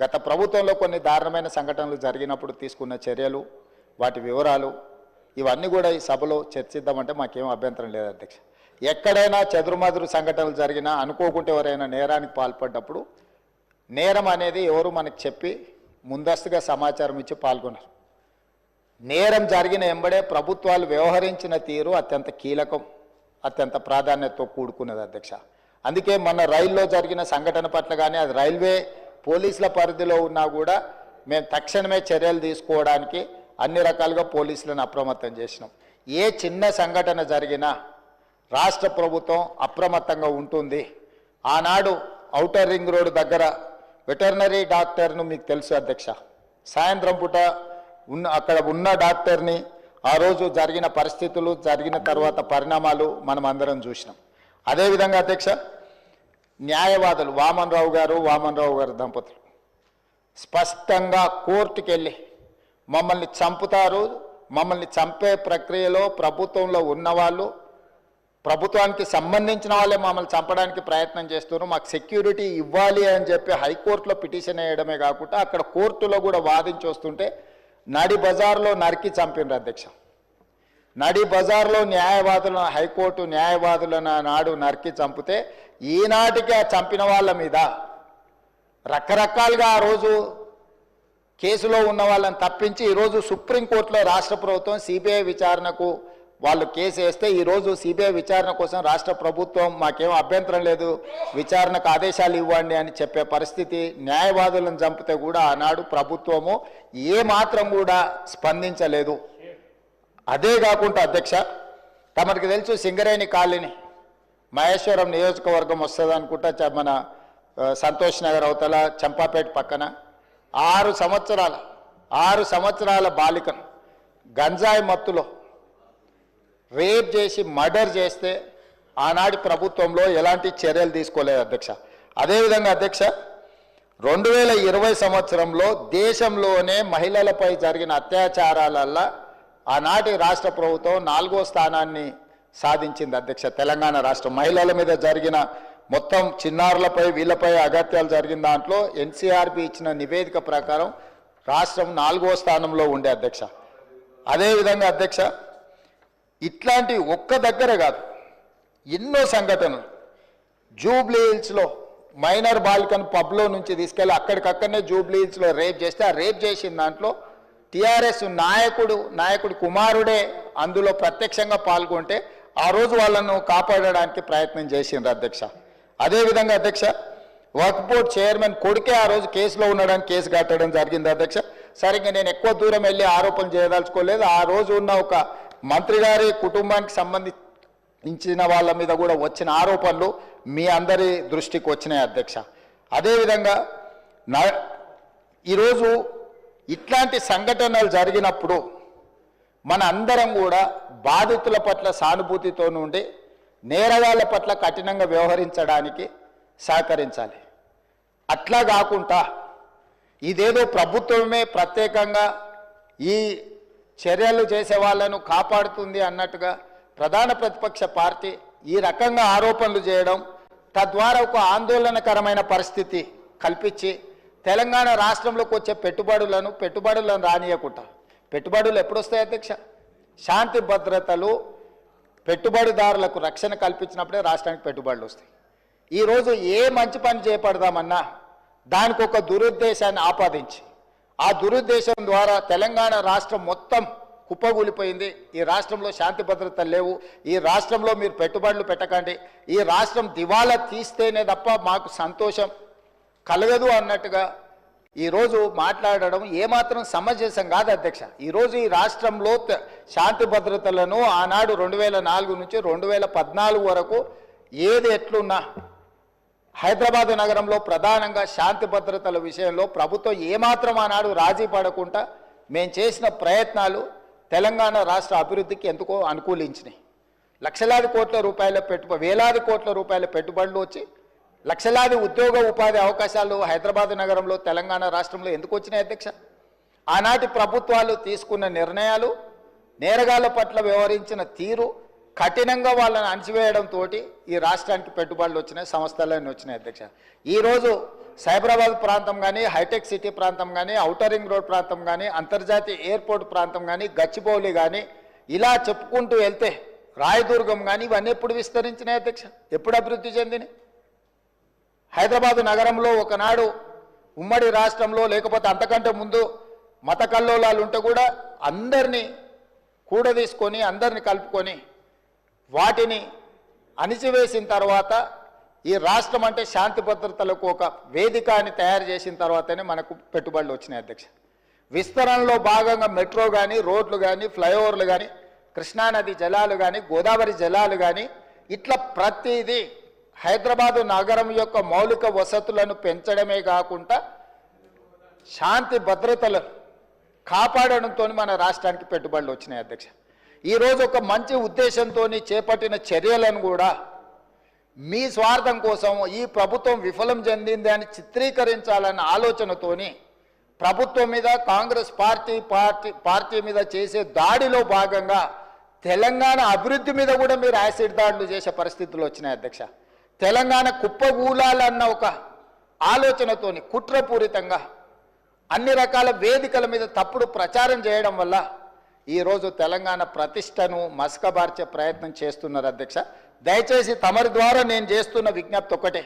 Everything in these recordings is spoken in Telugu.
గత ప్రభుత్వంలో కొన్ని దారుణమైన సంఘటనలు జరిగినప్పుడు తీసుకున్న చర్యలు వాటి వివరాలు ఇవన్నీ కూడా ఈ సభలో చర్చిద్దామంటే మాకేం అభ్యంతరం లేదు అధ్యక్ష. ఎక్కడైనా చెదురుమదురు సంఘటనలు జరిగినా అనుకోకుంటే ఎవరైనా నేరానికి పాల్పడ్డప్పుడు నేరం అనేది ఎవరు మనకు చెప్పి ముందస్తుగా సమాచారం ఇచ్చి పాల్గొన్నారు నేరం జరిగిన ఎంబడే ప్రభుత్వాలు వ్యవహరించిన తీరు అత్యంత కీలకం అత్యంత ప్రాధాన్యతతో కూడుకున్నది అధ్యక్ష. అందుకే మన రైల్లో జరిగిన సంఘటన పట్ల కానీ అది రైల్వే పోలీసుల పరిధిలో ఉన్నా కూడా మేము తక్షణమే చర్యలు తీసుకోవడానికి అన్ని రకాలుగా పోలీసులను అప్రమత్తం చేసినాం. ఏ చిన్న సంఘటన జరిగినా రాష్ట్ర ప్రభుత్వం అప్రమత్తంగా ఉంటుంది. ఆనాడు ఔటర్ రింగ్ రోడ్ దగ్గర వెటర్నరీ డాక్టర్ను మీకు తెలుసు అధ్యక్ష. సాయంత్రం పూట ఉన్న అక్కడ ఉన్న డాక్టర్ని ఆ రోజు జరిగిన పరిస్థితులు జరిగిన తర్వాత పరిణామాలు మనం అందరం చూసినాం. అదేవిధంగా అధ్యక్ష న్యాయవాదులు వామన్ రావు గారు వామన్ రావు గారు దంపతులు. స్పష్టంగా కోర్టుకి వెళ్ళి మమ్మల్ని చంపుతారు మమ్మల్ని చంపే ప్రక్రియలో ప్రభుత్వంలో ఉన్నవాళ్ళు ప్రభుత్వానికి సంబంధించిన వాళ్ళే మమ్మల్ని చంపడానికి ప్రయత్నం చేస్తున్నారు మాకు సెక్యూరిటీ ఇవ్వాలి అని చెప్పి హైకోర్టులో పిటిషన్ వేయడమే కాకుండా అక్కడ కోర్టులో కూడా వాదించి వస్తుంటే నడి బజార్లో నరికి చంపినారు అధ్యక్ష. నడి బజార్లో న్యాయవాదులను హైకోర్టు న్యాయవాదులను నాడు నరికి చంపితే ఈనాటికి ఆ చంపిన వాళ్ళ మీద రకరకాలుగా ఆ రోజు కేసులో ఉన్న వాళ్ళని తప్పించి ఈరోజు సుప్రీంకోర్టులో రాష్ట్ర ప్రభుత్వం సిబిఐ విచారణకు వాళ్ళు కేసు వేస్తే ఈరోజు సిబిఐ విచారణ కోసం రాష్ట్ర ప్రభుత్వం మాకేం అభ్యంతరం లేదు. విచారణకు ఆదేశాలు ఇవ్వండి అని చెప్పే పరిస్థితి న్యాయవాదులను చంపితే కూడా ఆనాడు ప్రభుత్వము ఏ మాత్రం కూడా స్పందించలేదు. అదే కాకుండా అధ్యక్ష తమకు తెలుసు సింగరేణి కాలనీ మహేశ్వరం నియోజకవర్గం వస్తుంది అనుకుంటా చ- మన సంతోష్ నగర్ అవతల చంపాపేట పక్కన. ఆరు సంవత్సరాల ఆరు సంవత్సరాల బాలికను గంజాయి మత్తులో రేప్ చేసి మర్డర్ చేస్తే ఆనాటి ప్రభుత్వంలో ఎలాంటి చర్యలు తీసుకోలేదు అధ్యక్ష. అదేవిధంగా అధ్యక్ష రెండు వేల ఇరవై సంవత్సరంలో దేశంలోనే మహిళలపై జరిగిన అత్యాచారాలల్ల ఆనాటి రాష్ట్ర ప్రభుత్వం నాలుగో స్థానాన్ని సాధించింది అధ్యక్ష. తెలంగాణ రాష్ట్రం మహిళల మీద జరిగిన మొత్తం చిన్నారులపై వీళ్ళపై అగత్యాలు జరిగిన దాంట్లో ఎన్సీఆర్బి ఇచ్చిన నివేదిక ప్రకారం రాష్ట్రం నాలుగో స్థానంలో ఉండే అధ్యక్ష. అదేవిధంగా అధ్యక్ష ఇట్లాంటి ఒక్క దగ్గర కాదు ఎన్నో సంఘటనలు. జూబ్లీ హిల్స్లో మైనర్ బాలికను పబ్లో నుంచి తీసుకెళ్ళి అక్కడికక్కడనే జూబ్లీ హిల్స్లో రేప్ చేస్తే ఆ రేప్ చేసిన దాంట్లో టీఆర్ఎస్ నాయకుడు నాయకుడి కుమారుడే అందులో ప్రత్యక్షంగా పాల్గొంటే ఆ రోజు వాళ్ళను కాపాడడానికి ప్రయత్నం చేసిండ్రు అధ్యక్ష. అదేవిధంగా అధ్యక్ష వర్క్ బోర్డ్ చైర్మన్ కొడుకే ఆ రోజు కేసులో ఉండడానికి కేసు కట్టడం జరిగింది అధ్యక్ష. సరిగ్గా నేను ఎక్కువ దూరం వెళ్ళి ఆరోపణలు చేయదలుచుకోలేదు. ఆ రోజు ఉన్న ఒక మంత్రి గారి కుటుంబానికి సంబంధించిన వాళ్ళ మీద కూడా వచ్చిన ఆరోపణలు మీ అందరి దృష్టికి వచ్చినాయి అధ్యక్ష. అదేవిధంగా నా ఈరోజు ఇట్లాంటి సంఘటనలు జరిగినప్పుడు మన అందరం కూడా బాధితుల పట్ల సానుభూతితో నుండి నేరగాళ్ళ పట్ల కఠినంగా వ్యవహరించడానికి సహకరించాలి. అట్లా కాకుండా ఇదేదో ప్రభుత్వమే ప్రత్యేకంగా ఈ చర్యలు చేసే వాళ్ళను కాపాడుతుంది అన్నట్టుగా ప్రధాన ప్రతిపక్ష పార్టీ ఈ రకంగా ఆరోపణలు చేయడం తద్వారా ఒక ఆందోళనకరమైన పరిస్థితి కల్పించి తెలంగాణ రాష్ట్రంలోకి వచ్చే పెట్టుబడులను పెట్టుబడులను రానియకుండా. పెట్టుబడులు ఎప్పుడు వస్తాయి అధ్యక్ష? శాంతి భద్రతలు పెట్టుబడిదారులకు రక్షణ కల్పించినప్పుడే రాష్ట్రానికి పెట్టుబడులు వస్తాయి. ఈరోజు ఏ మంచి పని చేపడదామన్నా దానికి ఒక దురుద్దేశాన్ని ఆపాదించి ఆ దురుద్దేశం ద్వారా తెలంగాణ రాష్ట్రం మొత్తం కుప్పగూలిపోయింది. ఈ రాష్ట్రంలో శాంతి భద్రతలు లేవు. ఈ రాష్ట్రంలో మీరు పెట్టుబడులు పెట్టకండి. ఈ రాష్ట్రం దివాలా తీస్తేనే తప్ప మాకు సంతోషం. కలగదు అన్నట్టుగా ఈరోజు మాట్లాడడం ఏమాత్రం సమంజసం కాదు అధ్యక్ష. ఈరోజు ఈ రాష్ట్రంలో శాంతి భద్రతలను ఆనాడు రెండు వేల నాలుగు నుంచి రెండు వేల పద్నాలుగు వరకు ఏది ఎట్లున్నా హైదరాబాద్ నగరంలో ప్రధానంగా శాంతి భద్రతల విషయంలో ప్రభుత్వం ఏమాత్రం ఆనాడు రాజీ పడకుండా మేము చేసిన ప్రయత్నాలు తెలంగాణ రాష్ట్ర అభివృద్ధికి ఎందుకో అనుకూలించినాయి. లక్షలాది కోట్ల రూపాయల పెట్టుబ వేలాది కోట్ల రూపాయల పెట్టుబడులు వచ్చి లక్షలాది ఉద్యోగ ఉపాధి అవకాశాలు హైదరాబాద్ నగరంలో తెలంగాణ రాష్ట్రంలో ఎందుకు వచ్చినాయి అధ్యక్ష? ఆనాటి ప్రభుత్వాలు తీసుకున్న నిర్ణయాలు నేరగాళ్ళ పట్ల వ్యవహరించిన తీరు కఠినంగా వాళ్ళని అణచివేయడంతో ఈ రాష్ట్రానికి పెట్టుబడులు వచ్చినాయి సంస్థలన్నీ వచ్చినాయి అధ్యక్ష. ఈరోజు సైబరాబాద్ ప్రాంతం కానీ హైటెక్ సిటీ ప్రాంతం కానీ ఔటర్ రింగ్ రోడ్ ప్రాంతం కానీ అంతర్జాతీయ ఎయిర్పోర్ట్ ప్రాంతం కానీ గచ్చిబౌలి కానీ ఇలా చెప్పుకుంటూ వెళ్తే రాయదుర్గం కానీ ఇవన్నీ ఎప్పుడు విస్తరించినాయి అధ్యక్ష? ఎప్పుడు అభివృద్ధి చెందినాయి? హైదరాబాదు నగరంలో ఒకనాడు ఉమ్మడి రాష్ట్రంలో లేకపోతే అంతకంటే ముందు మత కల్లోలాలు ఉంటే కూడా అందరినీ కూడదీసుకొని అందరిని కలుపుకొని వాటిని అణిచివేసిన తర్వాత ఈ రాష్ట్రం అంటే శాంతి భద్రతలకు ఒక వేదిక అని తయారు చేసిన తర్వాతనే మనకు పెట్టుబడులు వచ్చినాయి అధ్యక్ష. విస్తరణలో భాగంగా మెట్రో కానీ రోడ్లు కానీ ఫ్లైఓవర్లు కానీ కృష్ణానది జలాలు కానీ గోదావరి జలాలు కానీ ఇట్లా ప్రతిదీ హైదరాబాదు నగరం యొక్క మౌలిక వసతులను పెంచడమే కాకుండా శాంతి భద్రతలను కాపాడడంతో మన రాష్ట్రానికి పెట్టుబడులు వచ్చినాయి అధ్యక్ష. ఈరోజు ఒక మంచి ఉద్దేశంతో చేపట్టిన చర్యలను కూడా మీ స్వార్థం కోసం ఈ ప్రభుత్వం విఫలం చెందింది అని చిత్రీకరించాలన్న ఆలోచనతోని ప్రభుత్వం మీద కాంగ్రెస్ పార్టీ పార్టీ పార్టీ మీద చేసే దాడిలో భాగంగా తెలంగాణ అభివృద్ధి మీద కూడా మీరు యాసిడ్ దాడులు చేసే పరిస్థితులు వచ్చినాయి అధ్యక్ష. తెలంగాణ కుప్పగూలాలన్న ఒక ఆలోచనతోని కుట్రపూరితంగా అన్ని రకాల వేదికల మీద తప్పుడు ప్రచారం చేయడం వల్ల ఈరోజు తెలంగాణ ప్రతిష్టను మసకబార్చే ప్రయత్నం చేస్తున్నారు అధ్యక్ష. దయచేసి తమరి ద్వారా నేను చేస్తున్న విజ్ఞప్తి ఒకటే.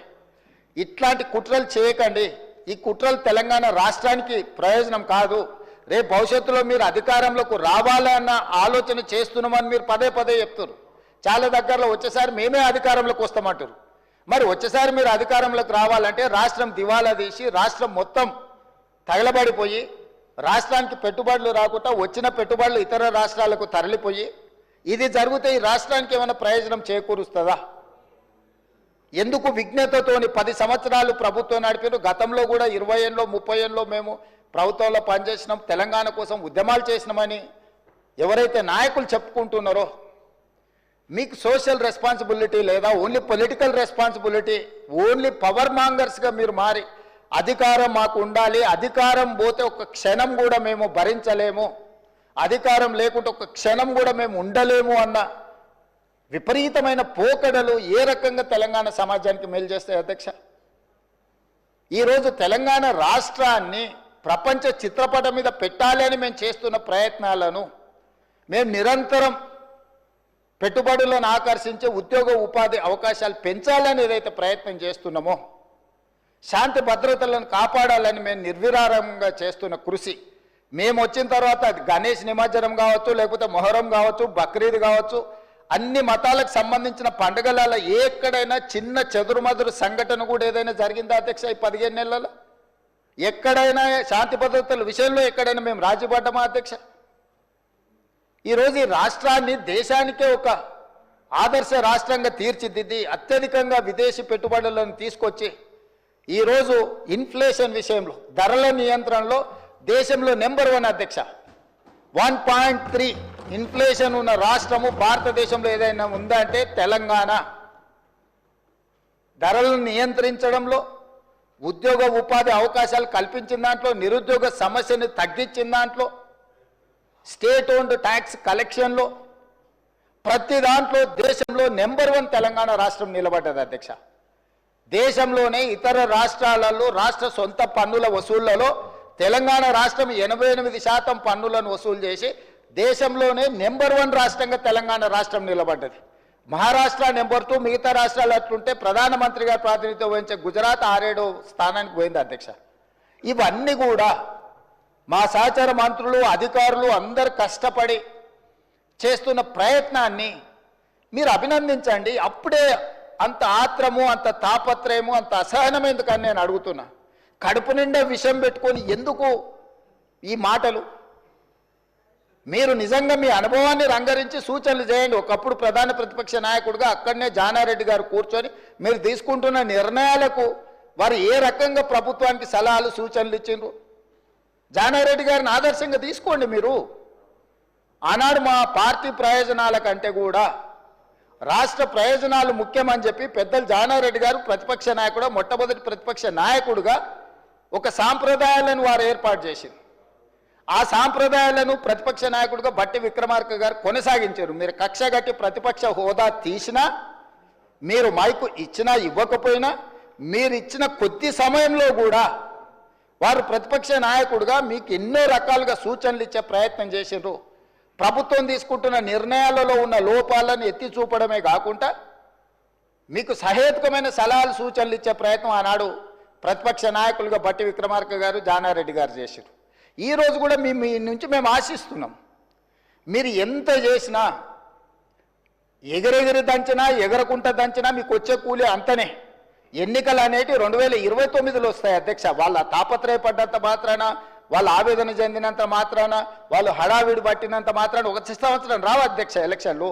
ఇట్లాంటి కుట్రలు చేయకండి. ఈ కుట్రలు తెలంగాణ రాష్ట్రానికి ప్రయోజనం కాదు. రేపు భవిష్యత్తులో మీరు అధికారంలోకి రావాలన్న ఆలోచన చేస్తున్నామని మీరు పదే పదే చెప్తారు చాలా దగ్గరలో వచ్చేసారి మేమే అధికారంలోకి వస్తామంటారు మరి వచ్చేసారి మీరు అధికారంలోకి రావాలంటే రాష్ట్రం దివాలా తీసి రాష్ట్రం మొత్తం తగలబడిపోయి రాష్ట్రానికి పెట్టుబడులు రాకుండా వచ్చిన పెట్టుబడులు ఇతర రాష్ట్రాలకు తరలిపోయి ఇది జరిగితే ఈ రాష్ట్రానికి ఏమైనా ప్రయోజనం చేకూరుస్తుందా? ఎందుకు విజ్ఞతతోని పది సంవత్సరాలు ప్రభుత్వం నడిపారు? గతంలో కూడా ఇరవై ఏళ్ళలో ముప్పై ఏళ్ళలో మేము ప్రభుత్వంలో పనిచేసినాం తెలంగాణ కోసం ఉద్యమాలు చేసినామని ఎవరైతే నాయకులు చెప్పుకుంటున్నారో మీకు సోషల్ రెస్పాన్సిబిలిటీ లేదా only political responsibility only power మాంగర్స్గా మీరు మారి అధికారం మాకు ఉండాలి అధికారం పోతే ఒక క్షణం కూడా మేము భరించలేము అధికారం లేకుంటే ఒక క్షణం కూడా మేము ఉండలేము అన్న విపరీతమైన పోకడలు ఏ రకంగా తెలంగాణ సమాజానికి మేలు చేస్తాయి అధ్యక్ష? ఈరోజు తెలంగాణ రాష్ట్రాన్ని ప్రపంచ చిత్రపటం మీద పెట్టాలి అని మేము చేస్తున్న ప్రయత్నాలను మేము నిరంతరం పెట్టుబడులను ఆకర్షించే ఉద్యోగ ఉపాధి అవకాశాలు పెంచాలని ఏదైతే ప్రయత్నం చేస్తున్నామో శాంతి భద్రతలను కాపాడాలని మేము నిర్విరారంగా చేస్తున్న కృషి. మేము వచ్చిన తర్వాత అది గణేష్ నిమజ్జనం కావచ్చు లేకపోతే మొహరం కావచ్చు బక్రీద్ కావచ్చు అన్ని మతాలకు సంబంధించిన పండుగలలో ఎక్కడైనా చిన్న చెదురుమదురు సంఘటన కూడా ఏదైనా జరిగిందా అధ్యక్ష ఈ పదిహేను నెలలలో? ఎక్కడైనా శాంతి భద్రతల విషయంలో ఎక్కడైనా మేము రాజీపడ్డమా అధ్యక్ష? ఈరోజు ఈ రాష్ట్రాన్ని దేశానికే ఒక ఆదర్శ రాష్ట్రంగా తీర్చిదిద్ది అత్యధికంగా విదేశీ పెట్టుబడులను తీసుకొచ్చి ఈరోజు ఇన్ఫ్లేషన్ విషయంలో ధరల నియంత్రణలో దేశంలో నెంబర్ వన్ అధ్యక్ష. వన్ పాయింట్ త్రీ ఇన్ఫ్లేషన్ ఉన్న రాష్ట్రము భారతదేశంలో ఏదైనా ఉందంటే తెలంగాణ. ధరలను నియంత్రించడంలో ఉద్యోగ ఉపాధి అవకాశాలు కల్పించిన దాంట్లో నిరుద్యోగ సమస్యను తగ్గించిన దాంట్లో స్టేట్ ఓన్డ్ ట్యాక్స్ కలెక్షన్లో ప్రతి దాంట్లో దేశంలో నెంబర్ వన్ తెలంగాణ రాష్ట్రం నిలబడ్డది అధ్యక్ష. దేశంలోనే ఇతర రాష్ట్రాలలో రాష్ట్ర సొంత పన్నుల వసూళ్ళలో తెలంగాణ రాష్ట్రం ఎనభై ఎనిమిది శాతం పన్నులను వసూలు చేసి దేశంలోనే నెంబర్ వన్ రాష్ట్రంగా తెలంగాణ రాష్ట్రం నిలబడ్డది. మహారాష్ట్ర నెంబర్ టూ మిగతా రాష్ట్రాలు అట్లుంటే ప్రధానమంత్రిగా ప్రాతినిధ్యం వహించే గుజరాత్ ఆరేడో స్థానానికి పోయింది అధ్యక్ష. ఇవన్నీ కూడా మా సహచార మంత్రులు అధికారులు అందరు కష్టపడి చేస్తున్న ప్రయత్నాన్ని మీరు అభినందించండి. అప్పుడే అంత ఆత్రము అంత తాపత్రయము అంత అసహనం ఎందుకని నేను అడుగుతున్నా. కడుపు నిండా విషం పెట్టుకొని ఎందుకు ఈ మాటలు? మీరు నిజంగా మీ అనుభవాన్ని రంగరించి సూచనలు చేయండి. ఒకప్పుడు ప్రధాన ప్రతిపక్ష నాయకుడిగా అక్కడనే జానారెడ్డి గారు కూర్చొని మీరు తీసుకుంటున్న నిర్ణయాలకు వారు ఏ రకంగా ప్రభుత్వానికి సలహాలు సూచనలు ఇచ్చిండ్రు? జానారెడ్డి గారిని ఆదర్శంగా తీసుకోండి మీరు. ఆనాడు మా పార్టీ ప్రయోజనాల కంటే కూడా రాష్ట్ర ప్రయోజనాలు ముఖ్యమని చెప్పి పెద్దలు జానారెడ్డి గారు ప్రతిపక్ష నాయకుడు మొట్టమొదటి ప్రతిపక్ష నాయకుడుగా ఒక సాంప్రదాయాలను వారు ఏర్పాటు చేసింది ఆ సాంప్రదాయాలను ప్రతిపక్ష నాయకుడుగా బట్టి విక్రమార్క గారు కొనసాగించారు. మీరు కక్ష కట్టి ప్రతిపక్ష హోదా తీసినా మీరు మైకు ఇచ్చినా ఇవ్వకపోయినా మీరు ఇచ్చిన కొద్ది సమయంలో కూడా వారు ప్రతిపక్ష నాయకుడుగా మీకు ఎన్నో రకాలుగా సూచనలు ఇచ్చే ప్రయత్నం చేసిండ్రు. ప్రభుత్వం తీసుకుంటున్న నిర్ణయాలలో ఉన్న లోపాలను ఎత్తి చూపడమే కాకుండా మీకు సహేతుకమైన సలహాలు సూచనలు ఇచ్చే ప్రయత్నం ఆనాడు ప్రతిపక్ష నాయకులుగా బట్టి విక్రమార్క గారు జానారెడ్డి గారు చేశారు ఈరోజు కూడా మీ మీ నుంచి మేము ఆశిస్తున్నాం. మీరు ఎంత చేసినా ఎగరెగిరి దంచినా ఎగరకుంట దంచినా మీకు వచ్చే కూలి అంతనే. ఎన్నికలు అనేటివి రెండు వేల ఇరవై తొమ్మిదిలో వస్తాయి అధ్యక్ష. వాళ్ళ తాపత్రయపడ్డంత మాత్రాన వాళ్ళు ఆవేదన చెందినంత మాత్రాన వాళ్ళు హడావిడి పట్టినంత మాత్రాన ఒక సంవత్సరం రావు అధ్యక్ష ఎలక్షన్లు.